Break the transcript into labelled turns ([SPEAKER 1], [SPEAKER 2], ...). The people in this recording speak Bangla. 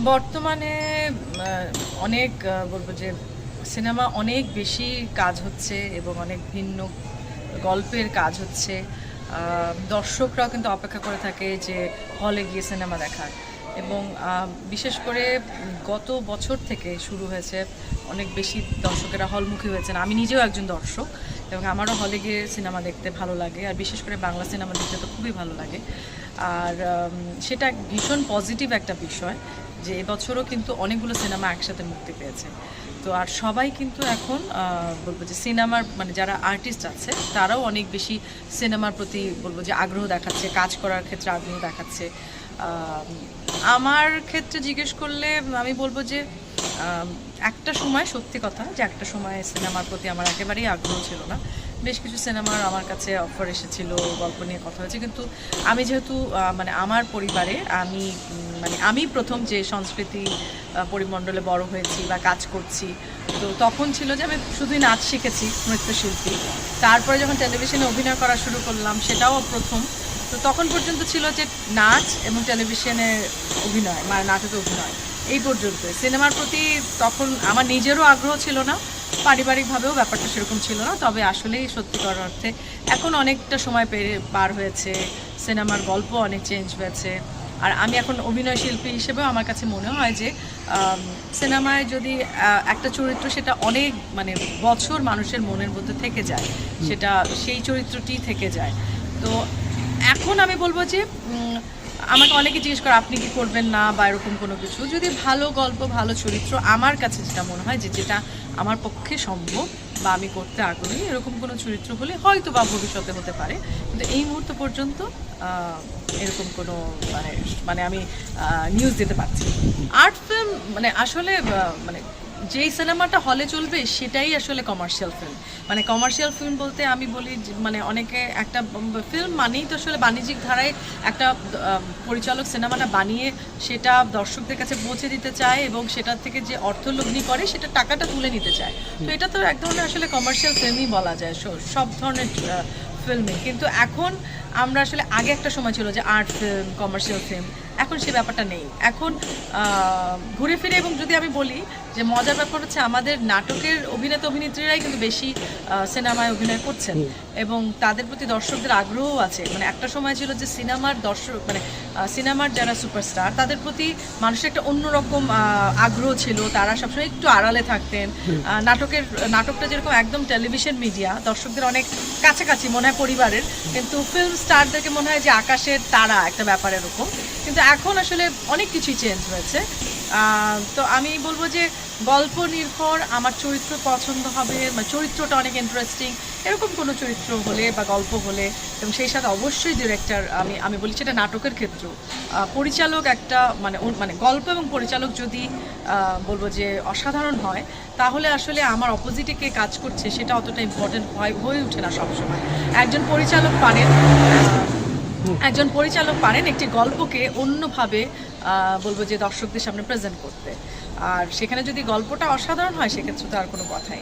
[SPEAKER 1] বর্তমানে অনেক বলব যে সিনেমা অনেক বেশি কাজ হচ্ছে এবং অনেক ভিন্ন গল্পের কাজ হচ্ছে। দর্শকরাও কিন্তু অপেক্ষা করে থাকে যে হলে গিয়ে সিনেমা দেখার। এবং বিশেষ করে গত বছর থেকে শুরু হয়েছে, অনেক বেশি দর্শকেরা হলমুখী হয়েছেন। আমি নিজেও একজন দর্শক এবং আমারও হলে গিয়ে সিনেমা দেখতে ভালো লাগে। আর বিশেষ করে বাংলা সিনেমা দেখতে তো খুবই ভালো লাগে। আর সেটা ভীষণ পজিটিভ একটা বিষয় যে এবছরও কিন্তু অনেকগুলো সিনেমা একসাথে মুক্তি পেয়েছে। তো আর সবাই কিন্তু এখন বলব যে সিনেমার মানে যারা আর্টিস্ট আছে, তারাও অনেক বেশি সিনেমার প্রতি বলব যে আগ্রহ দেখাচ্ছে, কাজ করার ক্ষেত্রে আগ্রহ দেখাচ্ছে। আমার ক্ষেত্রে জিজ্ঞেস করলে আমি বলব যে একটা সময় সত্যি কথা যে একটা সময় সিনেমার প্রতি আমার একেবারেই আগ্রহ ছিল না। বেশ কিছু সিনেমার আমার কাছে অফার এসেছিল, গল্প নিয়ে কথা হয়েছে। কিন্তু আমি যেহেতু মানে আমার পরিবারে আমি মানে আমি প্রথম যে সংস্কৃতি পরিমণ্ডলে বড় হয়েছি বা কাজ করছি, তো তখন ছিল যে আমি শুধুই নাচ শিখেছি, নৃত্যশিল্পী। তারপরে যখন টেলিভিশনে অভিনয় করা শুরু করলাম, সেটাও প্রথম। তো তখন পর্যন্ত ছিল যে নাচ এবং টেলিভিশনে অভিনয় মানে নাটকে অভিনয়, এই পর্যন্ত সিনেমার প্রতি তখন আমার নিজেরও আগ্রহ ছিল না পারিবারিকভাবেও ব্যাপারটা সেরকম ছিল না, তবে আসলেই সত্যিকার অর্থে এখন অনেকটা সময় পেরে পার হয়েছে, সিনেমার গল্প অনেক চেঞ্জ হয়েছে। আর আমি এখন অভিনয় শিল্পী হিসেবেও আমার কাছে মনে হয় যে সিনেমায় যদি একটা চরিত্র সেটা অনেক মানে বছর মানুষের মনের মধ্যে থেকে যায়, সেটা সেই চরিত্রটি থেকে যায়। তো এখন আমি বলব যে আমাকে অনেকে জিজ্ঞেস করে, আপনি কি করবেন না? বা এরকম কোনো কিছু। যদি ভালো গল্প, ভালো চরিত্র আমার কাছে যেটা মনে হয় যে, যেটা আমার পক্ষে সম্ভব বা আমি করতে আগ্রহী, এরকম কোনো চরিত্র হলে হয়তো বা ভবিষ্যতে হতে পারে। কিন্তু এই মুহূর্ত পর্যন্ত এরকম কোনো মানে মানে আমি নিউজ দিতে পারছি আর্ট ফিল্ম মানে আসলে মানে যেই সিনেমাটা হলে চলবে, সেটাই আসলে কমার্শিয়াল ফিল্ম মানে কমার্শিয়াল ফিল্ম বলতে আমি বলি মানে অনেকে একটা ফিল্ম মানেই তো আসলে বাণিজ্যিক ধারায় একটা পরিচালক সিনেমাটা বানিয়ে সেটা দর্শকদের কাছে পৌঁছে দিতে চায় এবং সেটার থেকে যে অর্থ লগ্নি করে, সেটা টাকাটা তুলে নিতে চায়। তো এটা তো এক ধরনের আসলে কমার্শিয়াল ফিল্মই বলা যায় সব ধরনের ফিল্মে কিন্তু এখন আমরা আসলে আগে একটা সময় ছিল যে আর্ট ফিল্ম কমার্শিয়াল ফিল্ম এখন সে ব্যাপারটা নেই। এখন ঘুরে ফিরে এবং যদি আমি বলি যে মজার ব্যাপার হচ্ছে আমাদের নাটকের অভিনেতা অভিনেত্রীরাই কিন্তু বেশি সিনেমায় অভিনয় করছেন এবং তাদের প্রতি দর্শকদের আগ্রহও আছে। মানে একটা সময় ছিল যে সিনেমার দর্শক মানে সিনেমার যারা সুপারস্টার তাদের প্রতি মানুষের একটা অন্যরকম আগ্রহ ছিল। তারা সবসময় একটু আড়ালে থাকতেন। নাটকের নাটকটা যেরকম একদম টেলিভিশন মিডিয়া দর্শকদের অনেক কাছাকাছি মনে হয় পরিবারের। কিন্তু ফিল্ম স্টারদেরকে মনে হয় যে আকাশের তারা একটা ব্যাপার এরকম। কিন্তু এখন আসলে অনেক কিছুই চেঞ্জ হয়েছে। তো আমি বলব যে গল্প নির্ভর, আমার চরিত্র পছন্দ হবে বা চরিত্রটা অনেক ইন্টারেস্টিং এরকম কোনো চরিত্র হলে বা গল্প হলে, এবং সেই সাথে অবশ্যই ডিরেক্টর আমি আমি বলি সেটা নাটকের ক্ষেত্রেও পরিচালক একটা মানে মানে গল্প এবং পরিচালক যদি বলব যে অসাধারণ হয়, তাহলে আসলে আমার অপোজিটে কে কাজ করছে সেটা অতটা ইম্পর্টেন্ট হয়, হয়ে ওঠে না সবসময়। একজন পরিচালক পারেন একজন পরিচালক পারেন একটি গল্পকে অন্যভাবে বলব যে দর্শকদের সামনে প্রেজেন্ট করতে আর সেখানে যদি গল্পটা অসাধারণ হয়, সেক্ষেত্রে তো আর কোনো কথাই।